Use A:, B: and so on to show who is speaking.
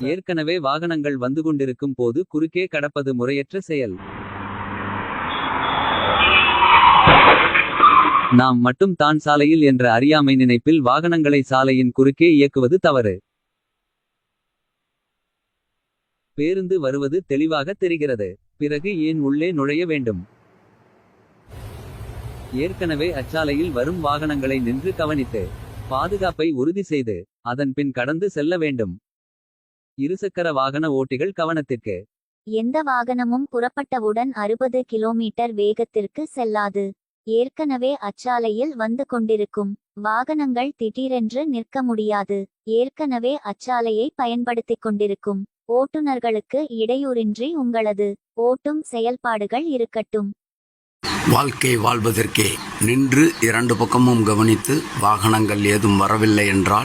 A: ஏற்கனவே வாகனங்கள் வந்து கொண்டிருக்கும் போது குறுக்கே கடப்பது முறையற்ற செயல். நாம் மட்டும் தான் சாலையில் என்ற அறியாமை நினைப்பில் வாகனங்களை சாலையின் குறுக்கே இயக்குவது தவறு. பேருந்து வருவது தெளிவாக தெரிகிறது. பிறகு ஏன் உள்ளே நுழைய வேண்டும்? ஏற்கனவே அச்சாலையில் வரும் வாகனங்களை நின்று கவனித்து. பாதுகாப்பை உறுதி செய்து அதன் பின் கடந்து செல்ல வேண்டும். இருசக்கர வாகன ஓட்டிகள் கவனத்திற்கு.
B: எந்த வாகனமும் புறப்பட்டவுடன் அறுபது கிலோமீட்டர் வேகத்திற்கு செல்லாது. ஏற்கனவே அச்சாலையில் வந்து கொண்டிருக்கும். வாகனங்கள் திடீரென்று நிற்க முடியாது. ஏற்கனவே அச்சாலையை பயன்படுத்திக் கொண்டிருக்கும். ஓட்டுநர்களுக்கு இடையூறின்றி உங்களது ஓட்டும் செயல்பாடுகள் இருக்கட்டும்.
C: வாழ்க்கை வாழ்வதற்கே நின்று இரண்டு பக்கமும் கவனித்து வாகனங்கள் ஏதும் வரவில்லை என்றால்